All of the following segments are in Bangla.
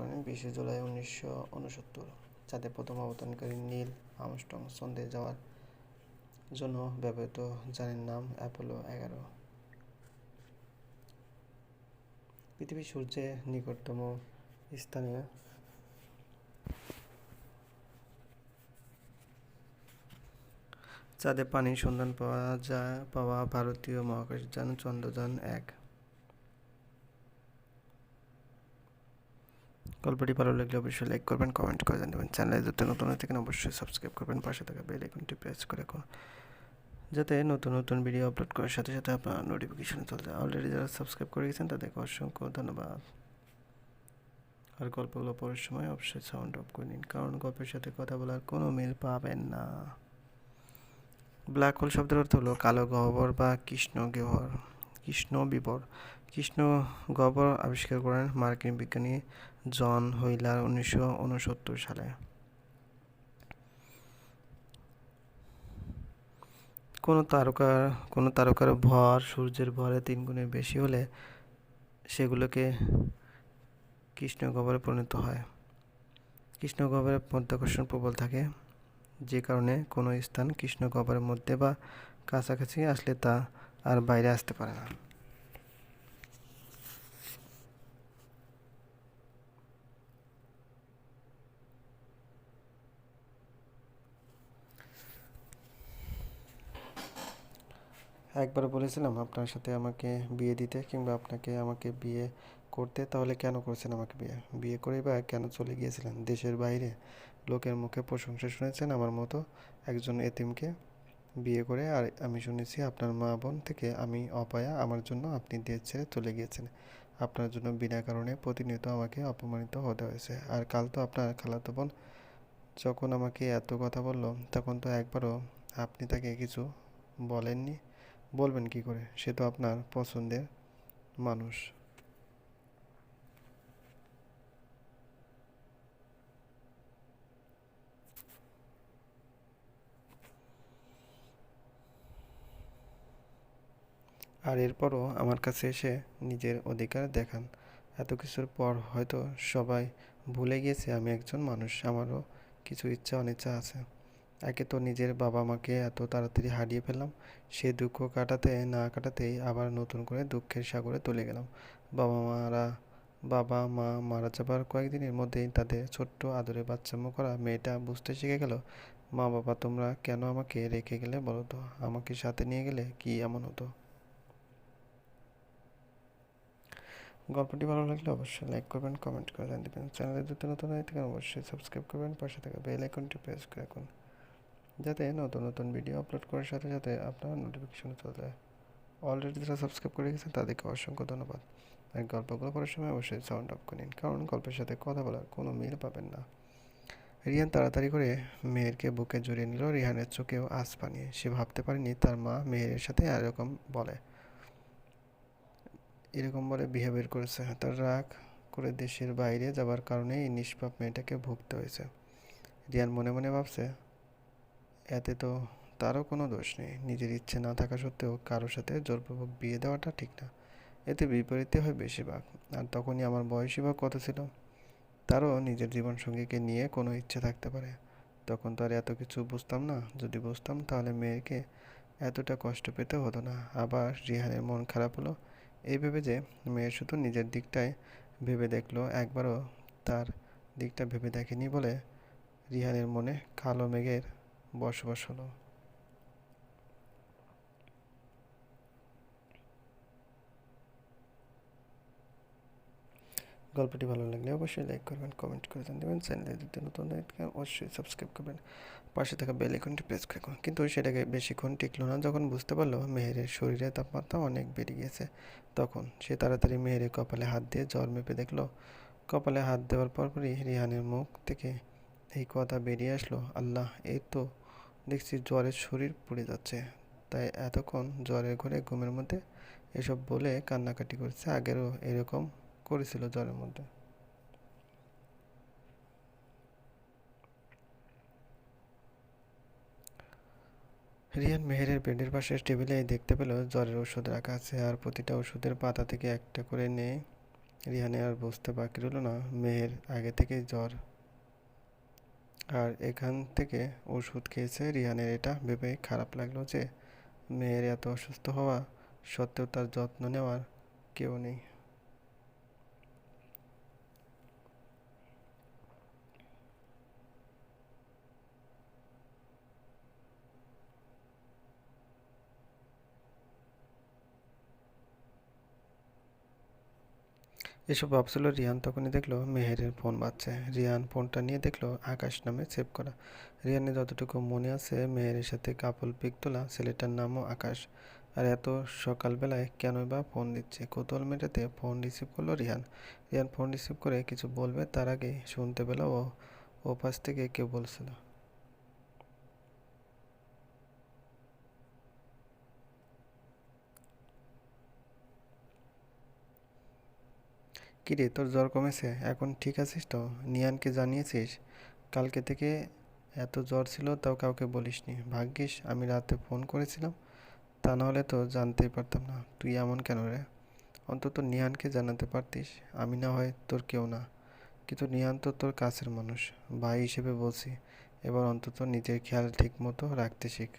করেন বিশে জুলাই উনিশশো উনসত্তর চাঁদে প্রথম অবতরণকারী নীল আমস্ট্রং চন্দ্রে যাওয়ার জন্য ব্যবহৃত যানের নাম অ্যাপোলো এগারো। পৃথিবীর সূর্যের নিকটতম স্থানে চাঁদে পানির সন্ধান পাওয়া যায়, পাওয়া ভারতীয় মহাকাশযান চন্দ্রযান এক। গল্পটি ভালো লাগলে অবশ্যই লাইক করবেন কমেন্ট করে জানাবেন। চ্যানেলে যাতে নতুন হয়ে থাকেন, অবশ্যই সাবস্ক্রাইব করবেন, পাশে থাকা বেল আইকনটি প্রেস করে রাখুন। যাতে নতুন নতুন ভিডিও আপলোড করার সাথে সাথে আপনার নোটিফিকেশন চলে যায়। অলরেডি যারা সাবস্ক্রাইব করে গেছেন, তাদেরকে অসংখ্য ধন্যবাদ। আর গল্পগুলো পড়ার সময় অবশ্যই সাউন্ড অফ করে নিন, কারণ গল্পের সাথে কথা বলার কোনো মিল পাবেন না। ব্ল্যাক হোল শব্দের অর্থ হলো কালো গহ্বর বা কৃষ্ণ গহ্বর। কৃষ্ণ বিবর। কৃষ্ণ গহ্বর আবিষ্কার করেন মার্কিন বিজ্ঞানী জন হুইলার উনিশশো উনসত্তর সালে। কোনো তারকার কোনো তারকার ভর সূর্যের ভরে তিন গুণের বেশি হলে সেগুলোকে কৃষ্ণ গহ্বরে পরিণত হয়। কৃষ্ণ গহ্বরে মধ্যাকর্ষণ প্রবল থাকে, যে কারণে কোনো স্থান কৃষ্ণ গহ্বরের মধ্যে বা কাছাকাছি আসলে তা আর বাইরে আসতে পারে না। একবার বলেছিলাম আপনার সাথে আমাকে বিয়ে দিতে কিংবা আপনাকে আমাকে বিয়ে করতে, তাহলে কেন করছেন আমাকে বিয়ে? বিয়ে করে বা কেন চলে গিয়েছিলেন? দেশের বাইরে লোকের মুখে প্রশংসা শুনেছেন আমার মতো একজন এতিমকে? বিয়ে করে আর আমি শুনেছি আপনার মা বোন থেকে আমি অপায়া আমার জন্য আপনি দেশ ছেড়ে চলে গিয়েছেন। আপনার জন্য বিনা কারণে প্রতিনিয়ত আমাকে অপমানিত হতে হয়েছে। আর কাল তো আপনার খালাতো বোন যখন আমাকে এত কথা বলল, তখন তো একবারও আপনি তাকে কিছু বলেননি। বলবেন কি করে? সে তো আপনার পছন্দের মানুষ। আর এরপরও আমার কাছে এসে নিজের অধিকার দেখান। এত কিছুর পর হয়তো সবাই ভুলে গিয়েছে আমি একজন মানুষ, আমারও কিছু ইচ্ছা অনিচ্ছা আছে। একে তো নিজের বাবা মাকে এত তাড়াতাড়ি হারিয়ে ফেললাম, সে দুঃখ কাটাতে না কাটাতেই আবার নতুন করে দুঃখের সাগরে তুলে গেলাম। বাবা মারা বাবা মা মারা যাবার কয়েকদিনের মধ্যেই তাদের ছোট্ট আদরে বাচ্চামো করা মেয়েটা বুঝতে শিখে গেল মা বাবা তোমরা কেন আমাকে রেখে গেলে বলো তো? আমাকে সাথে নিয়ে গেলে কি এমন হতো? গল্পটি ভালো লাগলে অবশ্যই লাইক করবেন কমেন্ট করে জানিয়ে দেবেন। চ্যানেলে যদি নতুন হয়ে থাকেন, অবশ্যই সাবস্ক্রাইব করবেন, পাশে থাকা বেল আইকনটি প্রেস করে রাখুন। যাতে নতুন নতুন ভিডিও আপলোড করার সাথে সাথে আপনার নোটিফিকেশন চলে যায়। অলরেডি যারা সাবস্ক্রাইব করে গেছেন, তাদেরকে অসংখ্য ধন্যবাদ। আর গল্পগুলো পড়ার সময় অবশ্যই সাউন্ড অফ করে নিন, কারণ গল্পের সাথে কথা বলার কোনো মিল পাবেন না। রিহান তাড়াতাড়ি করে মেয়েরকে বুকে জড়িয়ে নিল। রিহানের চোখেও আঁচ পানিয়ে সে ভাবতে পারেনি তার মা মেয়ের সাথে এরকম বলে। এরকম বলে বিহেভিয়ার করেছে। তার রাগ করে দেশের বাইরে যাবার কারণে এই নিষ্পাপ মেয়েটাকে ভুগতে হয়েছে। রিয়ান মনে মনে ভাবছে, এতে তো তারও কোনো দোষ নেই। নিজের ইচ্ছে না থাকা সত্ত্বেও কারোর সাথে জোরপূর্বক বিয়ে দেওয়াটা ঠিক না। এতে বিপরীতে হয় বেশিরভাগ। আর তখনই আমার বয়সী বা কত ছিল? তারও নিজের জীবনসঙ্গীকে নিয়ে কোনো ইচ্ছে থাকতে পারে। তখন তো আর এত কিছু বুঝতাম না। যদি বুঝতাম, তাহলে মেয়েকে এতটা কষ্ট পেতে হতো না। আবার রিহানের মন খারাপ হলো। এই ভেবে যে মেয়ে শুধু নিজের দিকটাই ভেবে দেখল, একবারও তার দিকটা ভেবে দেখেনি বলে রিহানের মনে কালো মেঘের বসবাস হলো। গল্পটি ভালো লাগলে অবশ্যই লাইক করবেন কমেন্ট করে জানাবেন চ্যানেলে যদি নতুন অবশ্যই সাবস্ক্রাইব করবেন। পাশে থাকা বেল আইকনটি প্রেস করে কিন্তু সেটাকে বেশিক্ষণ টিকলো না, যখন বুঝতে পারল মেহেরের শরীরে তাপমাত্রা অনেক বেড়ে গিয়েছে, তখন সে তাড়াতাড়ি মেহেরের কপালে হাত দিয়ে জ্বর মেপে দেখল। কপালে হাত দেওয়ার পরপরই রিহানের মুখ থেকে এই কথা বেরিয়ে আসলো, আল্লাহ, এই তো দেখছি জ্বরের শরীর পুড়ে যাচ্ছে। তাই এতক্ষণ জ্বরের ঘরে ঘুমের মধ্যে এসব বলে কান্নাকাটি করছে। আগেরও এরকম করেছিল জ্বরের মধ্যে। রিয়ান মেহেরের বেডের পাশে টেবিলে দেখতে পেল জ্বরের ওষুধ রাখা আছে আর প্রতিটা ওষুধের পাতা থেকে একটা করে নিয়ে রিহানে আর বুঝতে বাকি রইল না মেয়ের আগে থেকেই জ্বর। আর এখান থেকে ওষুধ খেয়েছে রিহানের এটা ভেবে খারাপ লাগল যে মেয়ের এত অসুস্থ হওয়া সত্ত্বেও তার যত্ন নেওয়ার কেউ নেই। এসব ভাবছিল রিয়ান, তখনই দেখল মেহেরের ফোন বাজছে। রিয়ান ফোনটা নিয়ে দেখল আকাশ নামে সেভ করা। রিয়ানের যতটুকু মনে আছে, মেহেরের সাথে কাপল পিক তোলা, ছেলেটার নামও আকাশ। আর এত সকালবেলায় কেনই বা ফোন দিচ্ছে? কৌতূহল মেটাতে ফোন রিসিভ করল রিয়ান। রিয়ান ফোন রিসিভ করে কিছু বলবে, তার আগে শুনতে পেল ও ও পাশ থেকে কেউ বলছিল। কিরে তোর জ্বর কমেছে? এখন ঠিক আছিস তো? নিয়ানকে জানিয়েছিস? কালকে থেকে এত জ্বর ছিল, তাও কাউকে বলিসনি। ভাগ্যিস, আমি রাতে ফোন করেছিলাম। তা নাহলে তো জানতেই পারতাম না। তুই এমন কেন রে? অন্তত নিহানকে জানাতে পারতিস। আমি না হয় তোর কেউ না। কিন্তু নিহান তো তোর কাছের মানুষ। ভাই হিসেবে বলছি, এবার অন্তত নিজের খেয়াল ঠিক মতো রাখতে শিখ।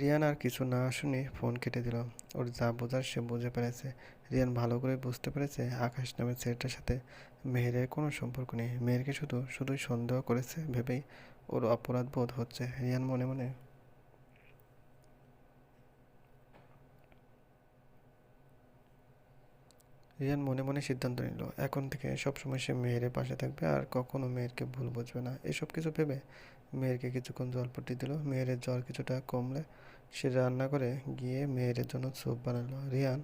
রিয়ান আর কিছু না শুনে ফোন কেটে দিল। ওর যা বোঝার সে বুঝে পেরেছে রিয়ান ভালো করে বুঝতে পেরেছে আকাশ নামের ছেলেটার সাথে মেহেরের কোনো সম্পর্ক নেই। মেহেরকে শুধু, শুধুই সন্দেহ করেছে ভেবেই ওর অপরাধ বোধ হচ্ছে। রিয়ান মনে মনে রিয়ান মনে মনে সিদ্ধান্ত নিল, এখন থেকে সবসময় সে মেয়েরের পাশে থাকবে আর কখনো মেয়েরকে ভুল বুঝবে না। এসব কিছু ভেবে মেয়েরকে কিছুক্ষণ জল জলপট্টি দিল। মেয়েরের জ্বর কিছুটা কমলে সে রান্না করে গিয়ে মেয়ের জন্য স্যুপ বানালো। রিয়ান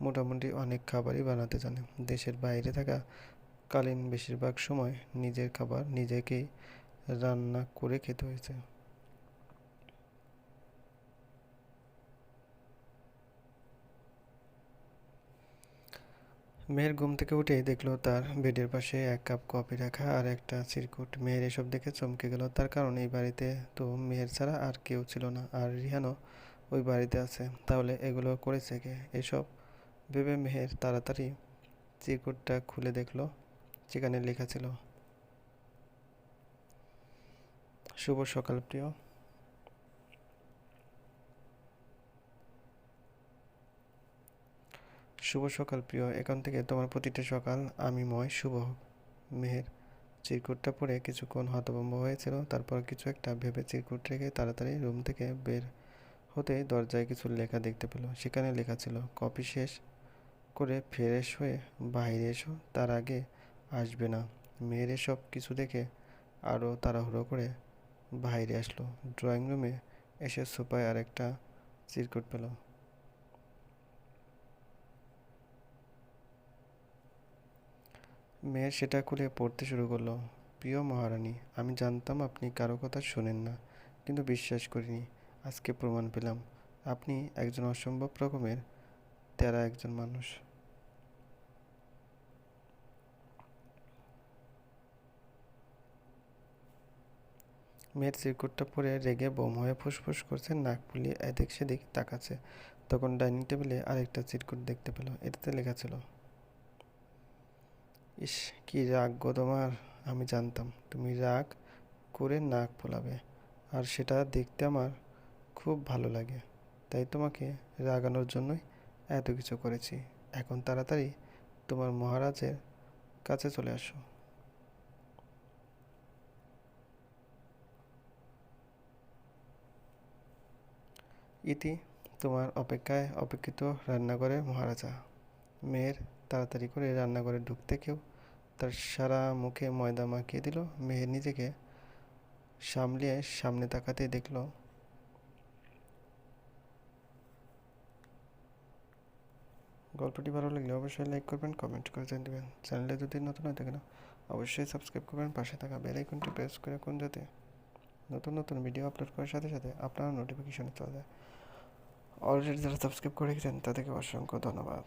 মোটামুটি অনেক খাবারই বানাতে জানে। দেশের বাইরে থাকা কালীন বেশিরভাগ সময় নিজের খাবার নিজেকেই রান্না করে খেতে হয়েছে। মেয়ের ঘুম থেকে উঠেই দেখল তার বেডের পাশে এক কাপ কফি রাখা আর একটা চিরকুট। মেয়ের এসব দেখে চমকে গেল। তার কারণ, এই বাড়িতে তো মেয়ের ছাড়া আর কেউ ছিল না। আর রিহানও ওই বাড়িতে আছে। তাহলে এগুলো করেছে কে? এসব ভেবে মেহের তাড়াতাড়ি চিরকুটটা খুলে দেখল সেখানে লেখা ছিল, শুভ সকাল প্রিয়। শুভ সকাল প্রিয়। এখান থেকে তোমার প্রতিটা সকাল আমি ময় শুভ মেহের। চিরকুটটা পরে কিছুক্ষণ হতভম্ব হয়েছিল, তারপর কিছু একটা ভেবে চিরকুট রেখে তাড়াতাড়ি রুম থেকে বের হতে দরজায় কিছু লেখা দেখতে পেল। সেখানে লেখা ছিল কপি শেষ করে ফ্রেশ হয়ে বাইরে এসো, তার আগে আসবে না। মেয়ের সব কিছু দেখে আরও তাড়াহুড়ো করে বাইরে আসলো। ড্রয়িং রুমে এসে সোফায় আরেকটা চিরকুট পেল। মেয়ের সেটা খুলে পড়তে শুরু করল, প্রিয় মহারানী, আমি জানতাম আপনি কারও কথা শোনেন না, কিন্তু বিশ্বাস করিনি, আজকে প্রমাণ পেলাম, আপনি একজন অসম্ভব রকমের, তেরা একজন মানুষ। মেয়ের চিরকুটটা পরে রেগে বোম হয়ে ফুসফুস করছে, নাক ফুলিয়ে এদিক সেদিক তাকাচ্ছে। তখন ডাইনিং টেবিলে আরেকটা চিরকুট দেখতে পেল, এটাতে লেখা ছিল ইস, কি রাগ গো তোমার? আমি জানতাম তুমি রাগ করে নাক পোলাবে আর সেটা দেখতে আমার খুব ভালো লাগে। তাই তোমাকে রাগানোর জন্যই এত কিছু করেছি। এখন তাড়াতাড়ি তোমার মহারাজের কাছে চলে আসো। ইতি তোমার অপেক্ষায় অপেক্ষিত রান্নাঘরে মহারাজা। মেয়ের তাড়াতাড়ি করে রান্নাঘরে ঢুকতে কেউ তার সারা মুখে ময়দা মাখিয়ে দিল। মেয়ের নিজেকে সামলিয়ে সামনে তাকাতে দেখল, গল্পটি ভালো লাগলে অবশ্যই লাইক করবেন, কমেন্ট করে জানিয়ে চ্যানেলে যদি নতুন হয়ে থাকে না অবশ্যই সাবস্ক্রাইব করবেন, পাশে থাকা বেল আইকনটি প্রেস করে কোন যাতে নতুন নতুন ভিডিও আপলোড করার সাথে সাথে আপনার নোটিফিকেশন চলে যায়। অলরেডি যারা সাবস্ক্রাইব করে রেখেছেন তাদেরকে অসংখ্য ধন্যবাদ।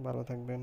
ভালো থাকবেন।